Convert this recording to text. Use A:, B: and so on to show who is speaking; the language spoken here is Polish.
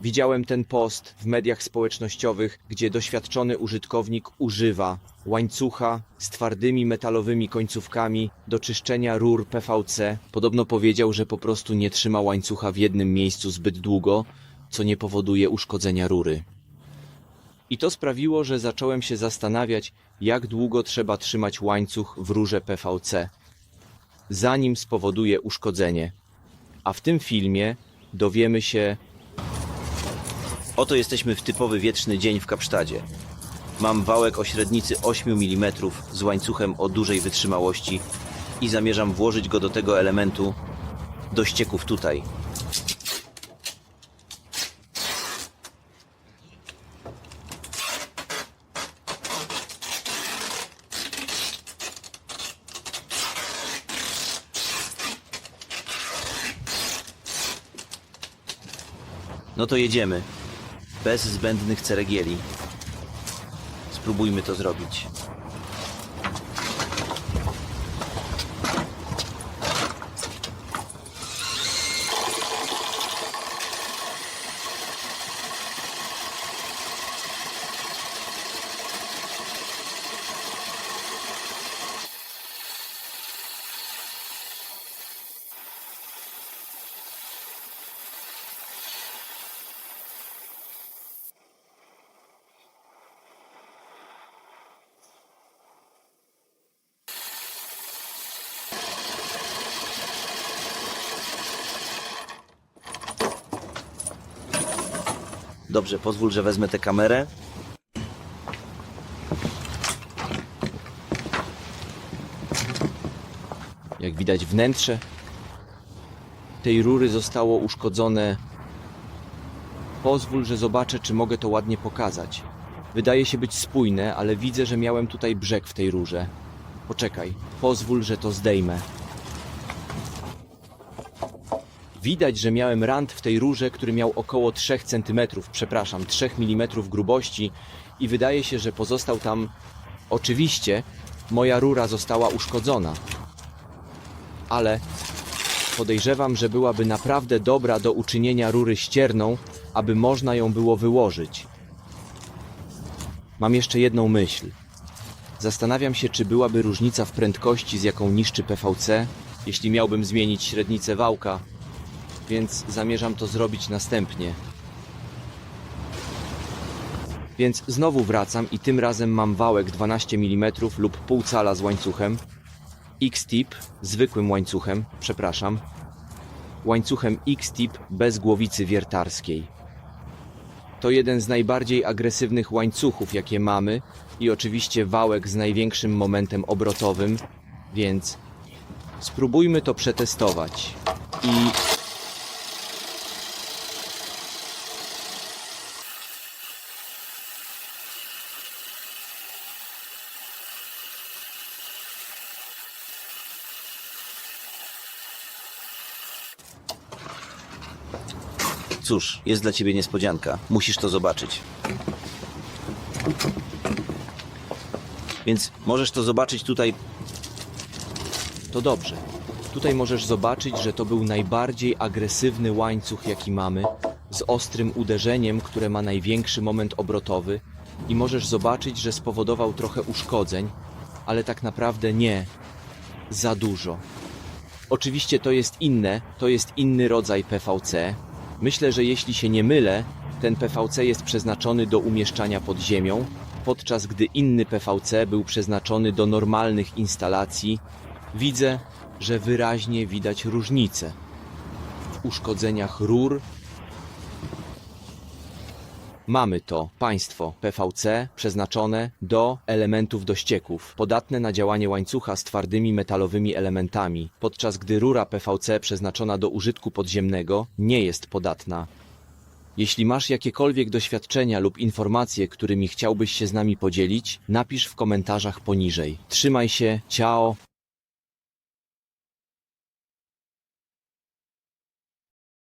A: Widziałem ten post w mediach społecznościowych, gdzie doświadczony użytkownik używa łańcucha z twardymi metalowymi końcówkami do czyszczenia rur PVC. Podobno powiedział, że po prostu nie trzyma łańcucha w jednym miejscu zbyt długo, co nie powoduje uszkodzenia rury. I to sprawiło, że zacząłem się zastanawiać, jak długo trzeba trzymać łańcuch w rurze PVC, zanim spowoduje uszkodzenie. A w tym filmie dowiemy się. Oto jesteśmy w typowy wietrzny dzień w Kapsztadzie. Mam wałek o średnicy 8 mm z łańcuchem o dużej wytrzymałości i zamierzam włożyć go do tego elementu do ścieków tutaj. No to jedziemy. Bez zbędnych ceregieli. Spróbujmy to zrobić. Dobrze, pozwól, że wezmę tę kamerę. Jak widać, wnętrze tej rury zostało uszkodzone. Pozwól, że zobaczę, czy mogę to ładnie pokazać. Wydaje się być spójne, ale widzę, że miałem tutaj brzeg w tej rurze. Poczekaj, pozwól, że to zdejmę. Widać, że miałem rant w tej rurze, który miał około 3 cm, przepraszam, 3 mm grubości i wydaje się, że pozostał tam. Oczywiście, moja rura została uszkodzona. Ale podejrzewam, że byłaby naprawdę dobra do uczynienia rury ścierną, aby można ją było wyłożyć. Mam jeszcze jedną myśl. Zastanawiam się, czy byłaby różnica w prędkości, z jaką niszczy PVC, jeśli miałbym zmienić średnicę wałka, więc zamierzam to zrobić następnie. Więc znowu wracam i tym razem mam wałek 12 mm lub pół cala z łańcuchem, X-tip, zwykłym łańcuchem, przepraszam, łańcuchem X-tip bez głowicy wiertarskiej. To jeden z najbardziej agresywnych łańcuchów, jakie mamy i oczywiście wałek z największym momentem obrotowym, więc spróbujmy to przetestować. I Cóż, jest dla ciebie niespodzianka. Musisz to zobaczyć. Więc możesz to zobaczyć tutaj. To dobrze. Tutaj możesz zobaczyć, że to był najbardziej agresywny łańcuch, jaki mamy, z ostrym uderzeniem, które ma największy moment obrotowy, i możesz zobaczyć, że spowodował trochę uszkodzeń, ale tak naprawdę nie za dużo. Oczywiście to jest inne, to jest inny rodzaj PVC. Myślę, że jeśli się nie mylę, ten PVC jest przeznaczony do umieszczania pod ziemią, podczas gdy inny PVC był przeznaczony do normalnych instalacji. Widzę, że wyraźnie widać różnicę w uszkodzeniach rur. Mamy to państwo PVC przeznaczone do elementów do ścieków, podatne na działanie łańcucha z twardymi metalowymi elementami, podczas gdy rura PVC przeznaczona do użytku podziemnego nie jest podatna. Jeśli masz jakiekolwiek doświadczenia lub informacje, którymi chciałbyś się z nami podzielić, napisz w komentarzach poniżej. Trzymaj się, ciao!